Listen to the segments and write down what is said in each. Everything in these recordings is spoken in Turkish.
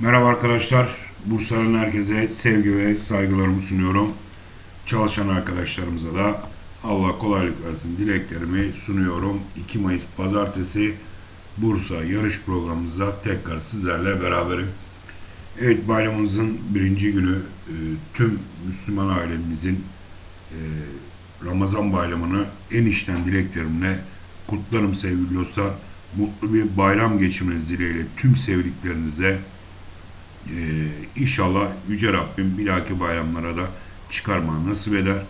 Merhaba arkadaşlar. Bursa'nın herkese sevgi ve saygılarımı sunuyorum. Çalışan arkadaşlarımıza da Allah kolaylık versin dileklerimi sunuyorum. 2 Mayıs Pazartesi Bursa yarış programımızda tekrar sizlerle beraberim. Evet bayramımızın birinci günü e, tüm Müslüman ailemizin e, Ramazan bayramını en içten dileklerimle kutlarım sevgili dostlar. Mutlu bir bayram geçirmeniz dileğiyle tüm sevdiklerinize ee, inşallah Yüce Rabbim bir dahaki bayramlara da çıkarma nasip eder.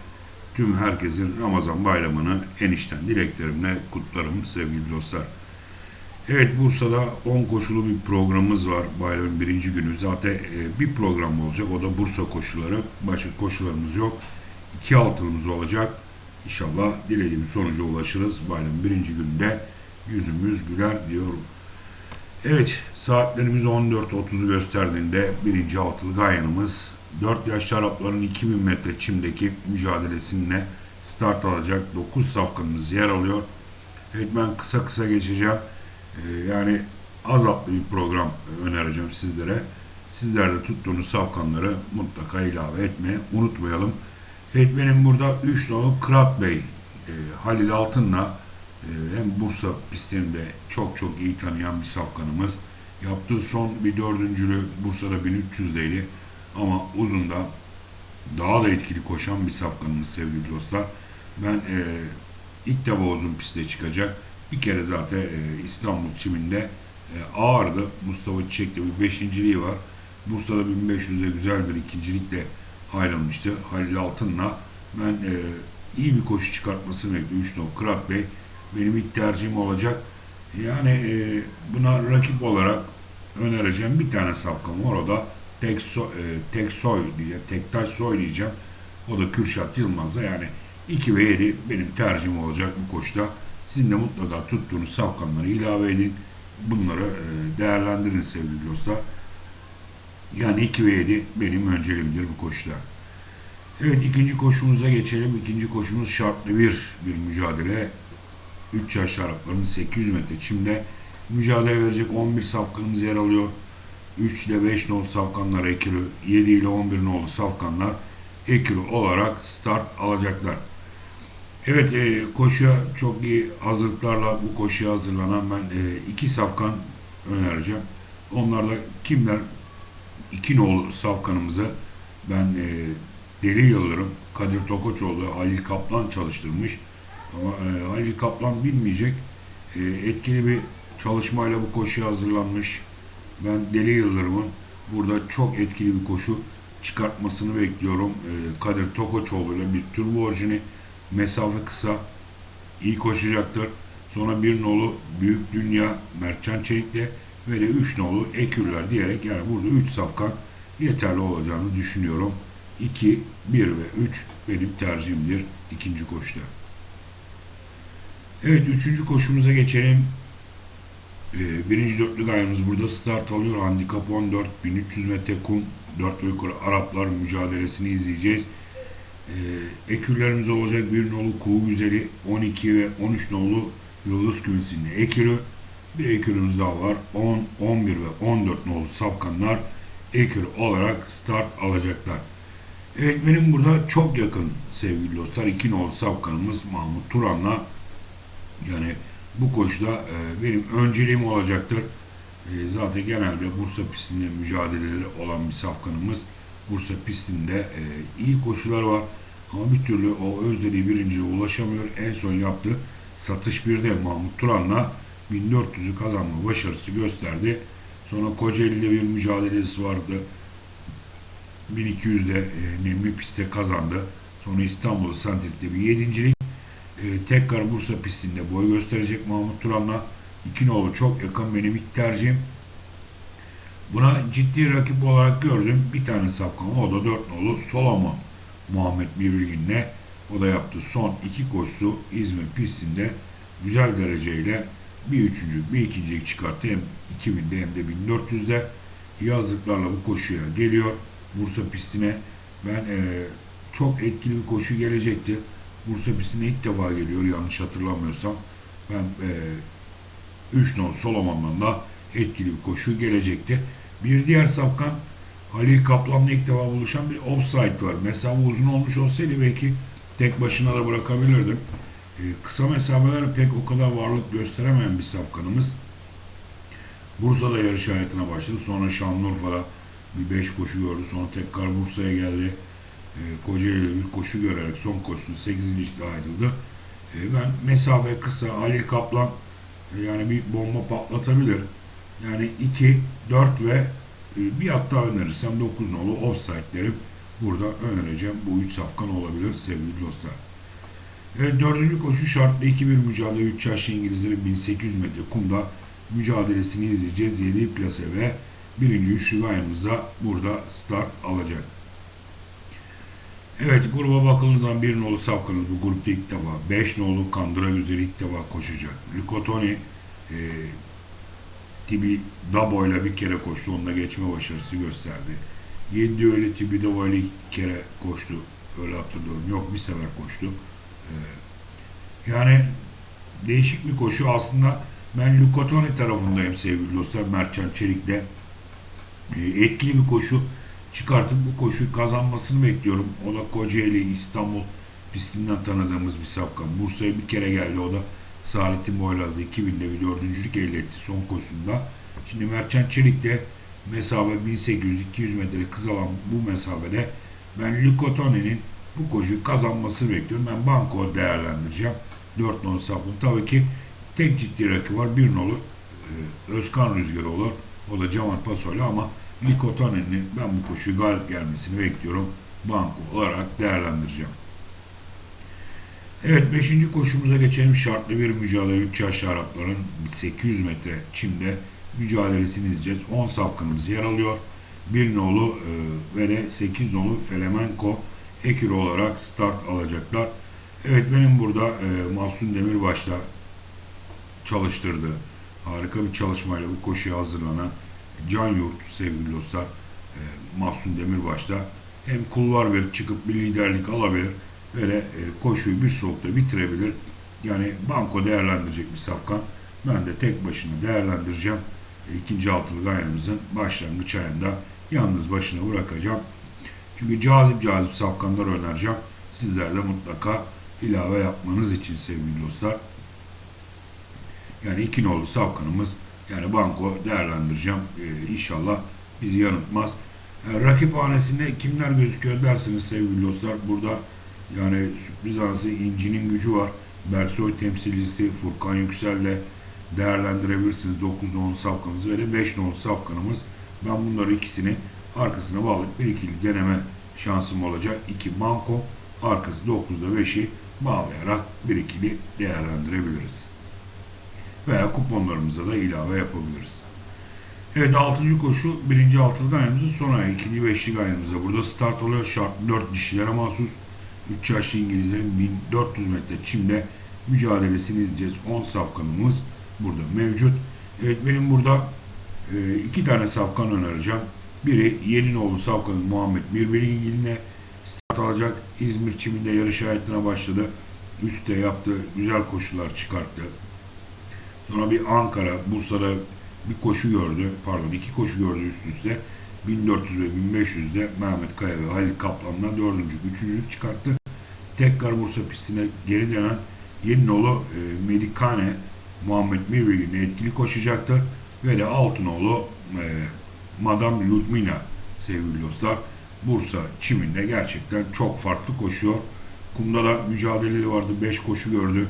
Tüm herkesin Ramazan bayramını en içten dileklerimle kutlarım sevgili dostlar. Evet Bursa'da 10 koşulu bir programımız var bayramın birinci günü. Zaten e, bir program olacak o da Bursa koşuları. Başka koşularımız yok. İki altımız olacak. İnşallah dilediğimiz sonuca ulaşırız. Bayramın birinci günde yüzümüz güler diyorum. Evet, saatlerimiz 14.30'u gösterdiğinde birinci altılı gayanımız 4 yaş Arapların 2000 metre çimdeki mücadelesinde start alacak. 9 safkanımız yer alıyor. Evet ben kısa kısa geçeceğim. Ee, yani az atlı bir program önereceğim sizlere. Sizler de tuttuğunuz safkanları mutlaka ilave etmeye unutmayalım. Evet benim burada 3 nolu Kırat Bey, e, Halil Altın'la hem Bursa pistinde çok çok iyi tanıyan bir safkanımız. Yaptığı son bir dördüncülü Bursa'da 1300'deydi ama uzunda daha da etkili koşan bir safkanımız sevgili dostlar. Ben e, ilk defa uzun piste çıkacak. Bir kere zaten e, İstanbul çiminde e, ağırdı. Mustafa Çiçek'te bir beşinciliği var. Bursa'da 1500'de güzel bir ikincilikle ayrılmıştı. Halil Altın'la ben e, iyi bir koşu çıkartmasını bekliyorum. 3 Kırat Bey benim ilk tercihim olacak. Yani e, buna rakip olarak önereceğim bir tane safkan var. O da tek, so, e, tek soy diye, tek taş soy diyeceğim. O da Kürşat Yılmaz'da yani 2 ve 7 benim tercihim olacak bu koşuda. Sizin de mutlaka tuttuğunuz safkanları ilave edin. Bunları e, değerlendirin sevgili dostlar. Yani 2 ve 7 benim önceliğimdir bu koşuda. Evet ikinci koşumuza geçelim. İkinci koşumuz şartlı bir bir mücadele. 3 yaş Arapların 800 metre çimde mücadele verecek 11 safkanımız yer alıyor. 3 ile 5 nolu safkanlar ekili, 7 ile 11 nolu safkanlar ekili olarak start alacaklar. Evet e, koşuya çok iyi hazırlıklarla bu koşuya hazırlanan ben e, iki safkan önereceğim. Onlar da kimler? İki nolu safkanımızı ben e, Deli Yıldırım, Kadir Tokoçoğlu, Halil Kaplan çalıştırmış. Ama e, Halil Kaplan bilmeyecek. E, etkili bir çalışmayla bu koşuya hazırlanmış. Ben Deli Yıldırım'ın burada çok etkili bir koşu çıkartmasını bekliyorum. E, Kadir Tokoçoğlu ile bir turbo orijini mesafe kısa iyi koşacaktır. Sonra bir nolu Büyük Dünya Mertcan Çelik'le ve de üç nolu Ekürler diyerek yani burada üç safkan yeterli olacağını düşünüyorum. 2, 1 ve 3 benim tercihimdir ikinci koşuda. Evet üçüncü koşumuza geçelim. Ee, birinci dörtlü gayemiz burada start alıyor. Handikap 14, 1300 metre kum, 4 ve yukarı Araplar mücadelesini izleyeceğiz. Ee, ekürlerimiz olacak bir nolu Kuğu Güzeli, 12 ve 13 nolu Yıldız Kümesi'nde ekürü. Bir ekürümüz daha var. 10, 11 ve 14 nolu safkanlar ekür olarak start alacaklar. Evet benim burada çok yakın sevgili dostlar. 2 nolu safkanımız Mahmut Turan'la yani bu koşuda e, benim önceliğim olacaktır. E, zaten genelde Bursa pistinde mücadeleleri olan bir safkanımız. Bursa pistinde e, iyi koşular var. Ama bir türlü o özlediği birinciye ulaşamıyor. En son yaptığı satış birde Mahmut Turan'la 1400'ü kazanma başarısı gösterdi. Sonra Kocaeli'de bir mücadelesi vardı. 1200'de e, Nemli pistte kazandı. Sonra İstanbul'da Santrik'te bir yedincilik tekrar Bursa pistinde boy gösterecek Mahmut Turan'la. İki nolu çok yakın benim ilk tercihim. Buna ciddi rakip olarak gördüm. Bir tane sapkama o da dört nolu Solomon Muhammed Birbirgin'le o da yaptı. Son iki koşusu İzmir pistinde güzel dereceyle bir üçüncü, bir ikincilik çıkarttı. Hem 2000'de hem de 1400'de yazlıklarla bu koşuya geliyor. Bursa pistine ben e, çok etkili bir koşu gelecekti. Bursa pistine ilk defa geliyor yanlış hatırlamıyorsam. Ben 3 e, non Solomon'dan da etkili bir koşu gelecekti. Bir diğer safkan Halil Kaplan'la ilk defa buluşan bir offside var. Mesafe uzun olmuş olsaydı belki tek başına da bırakabilirdim. Ee, kısa mesafeler pek o kadar varlık gösteremeyen bir safkanımız. Bursa'da yarış hayatına başladı. Sonra Şanlıurfa'da bir 5 koşu gördü. Sonra tekrar Bursa'ya geldi. Ee, Kocaeli'de bir koşu görerek son koşusunu 8. ayrıldı. Ee, ben mesafe kısa Halil Kaplan e, yani bir bomba patlatabilir. Yani 2, 4 ve e, bir hatta önerirsem 9 nolu offside'leri burada önereceğim. Bu 3 safkan olabilir sevgili dostlar. Evet dördüncü koşu şartlı 2-1 mücadele 3 yaşlı İngilizlerin 1800 metre kumda mücadelesini izleyeceğiz. 7 plase ve birinci üçlü gayemizde burada start alacak. Evet gruba bakıldığı zaman bir nolu safkanız bu grupta ilk defa. 5 nolu Kandıra Güzeli ilk defa koşacak. Likotoni e, Tibi Dabo ile bir kere koştu. Onunla geçme başarısı gösterdi. 7 öyle Tibi Dabo ile iki kere koştu. Öyle hatırlıyorum. Yok bir sefer koştu. Ee, yani değişik bir koşu. Aslında ben Lucatoni tarafındayım sevgili dostlar. Mertcan Çelik'le. Ee, etkili bir koşu çıkartıp bu koşuyu kazanmasını bekliyorum. O da Kocaeli, İstanbul pistinden tanıdığımız bir safkan. Bursa'ya bir kere geldi. O da Saadettin Boylaz'da 2000'de bir dördüncülük elde etti son koşusunda. Şimdi Mertcan Çelik'te mesafe 1800-200 metre kısalan bu mesafede ben Lucatoni'nin bu koşuyu kazanmasını bekliyorum. Ben banko değerlendireceğim. 4 nolu sapın. Tabii ki tek ciddi rakı var. 1 nolu e, Özkan Rüzgarı olur. O da Cemal Paso'yla ama Likotonen'in ben bu koşuyu galip gelmesini bekliyorum. Banko olarak değerlendireceğim. Evet 5. koşumuza geçelim. Şartlı bir mücadele 3 yaşlı Arapların 800 metre çimde mücadelesini izleyeceğiz. 10 safkanımız yer alıyor. 1 nolu e, ve de 8 nolu Felemenko ekür olarak start alacaklar. Evet benim burada e, Mahsun Demirbaş'ta çalıştırdığı harika bir çalışmayla bu koşuya hazırlanan Can Yurt sevgili dostlar e, Mahsun Demirbaş'ta hem kulvar bir çıkıp bir liderlik alabilir ve de e, koşuyu bir soğukta bitirebilir. Yani banko değerlendirecek bir safkan. Ben de tek başına değerlendireceğim. E, ikinci altılı ayarımızın başlangıç ayında yalnız başına bırakacağım. Çünkü cazip cazip safkanlar önereceğim. Sizler de mutlaka ilave yapmanız için sevgili dostlar. Yani iki nolu safkanımız yani banko değerlendireceğim. Ee, inşallah bizi yanıltmaz. Yani rakip hanesinde kimler gözüküyor dersiniz sevgili dostlar. Burada yani sürpriz anası İnci'nin gücü var. Bersoy temsilcisi Furkan Yüksel'le değerlendirebilirsiniz 9 nolu safkanımız ve de 5 nolu safkanımız. Ben bunları ikisini arkasına bağlayıp bir ikili deneme şansım olacak. 2 banko arkası 9'da 5'i bağlayarak bir ikili değerlendirebiliriz. Veya kuponlarımıza da ilave yapabiliriz. Evet 6. koşu 1. altılı ayımızın son ayı 2. 5'lik ayımızda burada start oluyor. Şart 4 dişilere mahsus 3 yaşlı İngilizlerin 1400 metre çimde mücadelesini izleyeceğiz. 10 safkanımız burada mevcut. Evet benim burada e, iki tane safkan önereceğim. Biri Yelinoğlu Savkan'ın Muhammed Mirbilgi'yle start alacak. İzmir çiminde yarış hayatına başladı. Üste yaptı. Güzel koşular çıkarttı. Sonra bir Ankara, Bursa'da bir koşu gördü. Pardon iki koşu gördü üst üste. 1400 ve 1500'de Mehmet Kaya ve Halil Kaplan'la dördüncü, üçüncülük çıkarttı. Tekrar Bursa pistine geri dönen Yeninoğlu e, Melikane Muhammed Mirbilgi'yle etkili koşacaktır. Ve de Altınoğlu e, Madame Ludmila sevgili dostlar. Bursa çiminde gerçekten çok farklı koşuyor. Kumda da mücadeleleri vardı. 5 koşu gördü.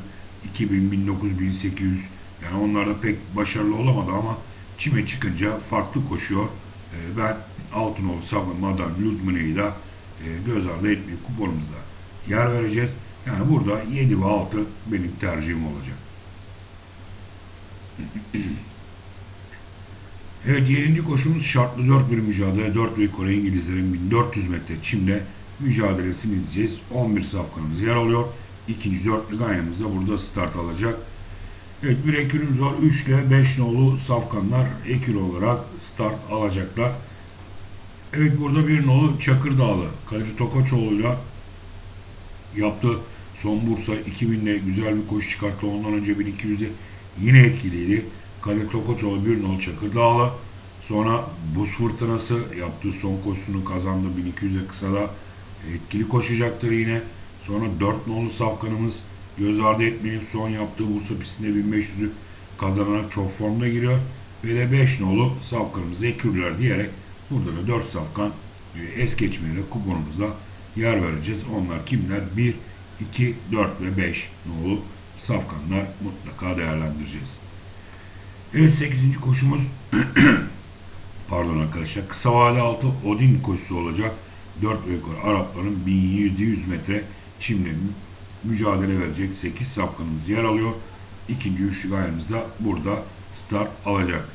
2000, 1900, 1800. Yani onlarda pek başarılı olamadı ama çime çıkınca farklı koşuyor. Ee, ben Altınoğlu Sabri Madame Ludmila'yı da e, göz ardı etmeyip kuponumuzda yer vereceğiz. Yani burada 7 ve 6 benim tercihim olacak. Evet 7. koşumuz şartlı 4 bir mücadele. 4 ve Kore İngilizlerin 1400 metre çimde mücadelesini izleyeceğiz. 11 safkanımız yer alıyor. İkinci dörtlü ganyamız da burada start alacak. Evet bir ekürümüz var. 3 ile 5 nolu safkanlar ekür olarak start alacaklar. Evet burada bir nolu Çakır Dağlı. Kaleci Tokaçoğlu'yla yaptı. Son Bursa 2000'de güzel bir koşu çıkarttı. Ondan önce 1200'de yine etkiliydi. Kale Tokoçoğlu bir nol Çakır Dağlı. Sonra buz fırtınası yaptığı son koşusunu kazandı. 1200'e kısada etkili koşacaktır yine. Sonra 4 nolu safkanımız göz ardı etmeyin son yaptığı Bursa pistinde 1500'ü kazanarak çok formda giriyor. Ve de 5 nolu safkanımız ekürler diyerek burada da 4 safkan e, es geçmeyerek kuponumuzda yer vereceğiz. Onlar kimler? 1, 2, 4 ve 5 nolu safkanlar mutlaka değerlendireceğiz. Evet 8. koşumuz pardon arkadaşlar kısa vade altı Odin koşusu olacak. 4 ve Arapların 1700 metre çimle mü- mücadele verecek 8 safkanımız yer alıyor. İkinci üçlü gayemiz de burada start alacak.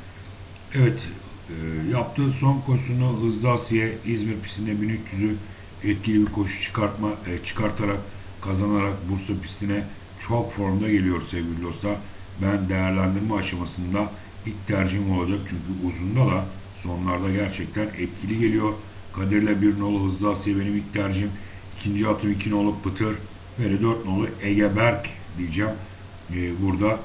Evet e, yaptığı son koşusunu Hızlı Asiye İzmir pistinde 1300'ü etkili bir koşu çıkartma e, çıkartarak kazanarak Bursa pistine çok formda geliyor sevgili dostlar. Ben değerlendirme aşamasında ilk tercihim olacak çünkü uzunda da sonlarda gerçekten etkili geliyor. Kadir'le bir nolu Hızlı Asiye benim ilk tercihim. İkinci atım iki nolu Pıtır de dört nolu Ege Berk diyeceğim. E, burada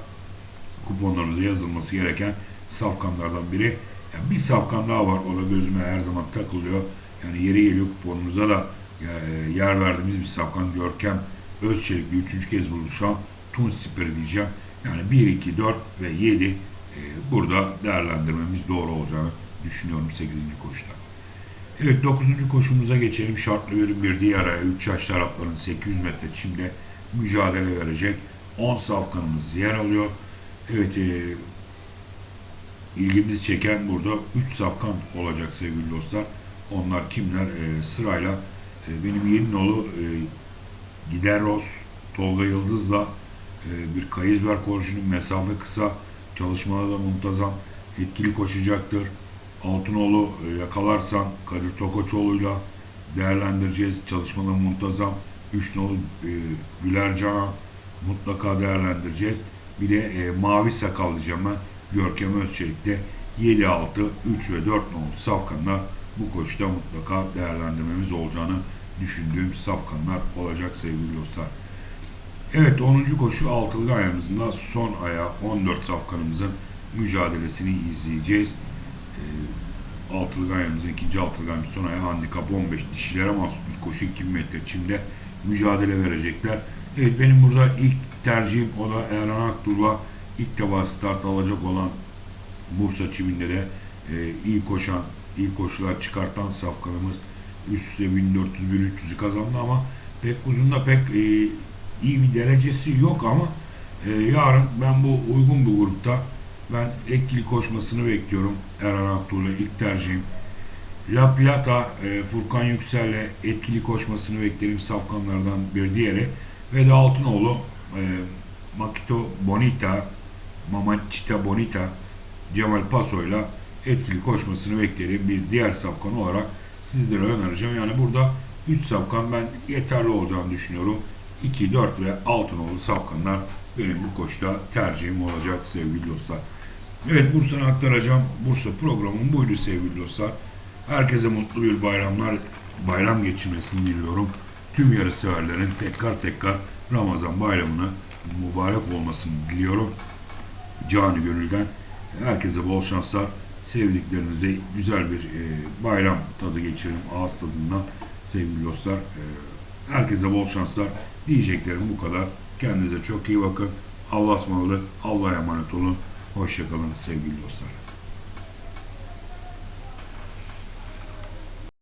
kuponlarınıza yazılması gereken safkanlardan biri. Yani bir safkan daha var. O da gözüme her zaman takılıyor. Yani yeri geliyor kuponumuza da e, yer verdiğimiz bir safkan Görkem Özçelik'le üçüncü kez buluşan Tunç Siperi diyeceğim. Yani 1, 2, 4 ve 7 e, burada değerlendirmemiz doğru olacağını düşünüyorum 8. koşuda. Evet 9. koşumuza geçelim. Şartlı bölüm bir diğer aya 3 yaşlı Arapların 800 metre çimde mücadele verecek 10 safkanımız yer alıyor. Evet e, ilgimizi çeken burada 3 safkan olacak sevgili dostlar. Onlar kimler? E, sırayla e, benim yeni nolu e, Gideros, Tolga Yıldız'la e, bir Kayızber koşunun mesafe kısa, çalışmaları da muntazam, etkili koşacaktır. Altınoğlu e, yakalarsan Kadir Tokoçoğlu'yla değerlendireceğiz. Çalışmaları muntazam. Üç nolu e, Güler Can'a mutlaka değerlendireceğiz. Bir de e, Mavi Sakal diyeceğim ben. Görkem Özçelik'te 7, 6, 3 ve 4 nolu safkanla bu koşuda mutlaka değerlendirmemiz olacağını düşündüğüm safkanlar olacak sevgili dostlar. Evet 10. koşu altılı ayağımızın da son ayağı 14 safkanımızın mücadelesini izleyeceğiz. Ee, altılı ayağımızın ikinci altılı ayağımız son ayağı handikap 15 dişilere mahsus bir koşu 2000 metre çimde mücadele verecekler. Evet benim burada ilk tercihim o da Erhan Aktur'la ilk defa start alacak olan Bursa çiminde de e, iyi koşan, iyi koşular çıkartan safkanımız üst üste 1400-1300'ü kazandı ama pek uzunda pek e, iyi bir derecesi yok ama e, yarın ben bu uygun bir grupta ben etkili koşmasını bekliyorum Erhan Aktuğ'la ilk tercihim. La Plata e, Furkan Yüksel'le etkili koşmasını beklerim safkanlardan bir diğeri ve de Altınoğlu e, Makito Bonita Mamacita Bonita Cemal Paso'yla etkili koşmasını beklerim bir diğer safkan olarak sizlere önereceğim. Yani burada 3 safkan ben yeterli olacağını düşünüyorum. 2, 4 ve 6 nolu safkanlar benim bu koşuda tercihim olacak sevgili dostlar. Evet Bursa'nı aktaracağım. Bursa programım buydu sevgili dostlar. Herkese mutlu bir bayramlar, bayram geçirmesini diliyorum. Tüm yarışseverlerin tekrar tekrar Ramazan bayramını mübarek olmasını diliyorum. Canı gönülden herkese bol şanslar sevdiklerinize güzel bir e, bayram tadı geçirin ağız tadında sevgili dostlar. E, herkese bol şanslar. Diyeceklerim bu kadar. Kendinize çok iyi bakın. Allah'a ısmarladık. Allah'a emanet olun. Hoşçakalın sevgili dostlar.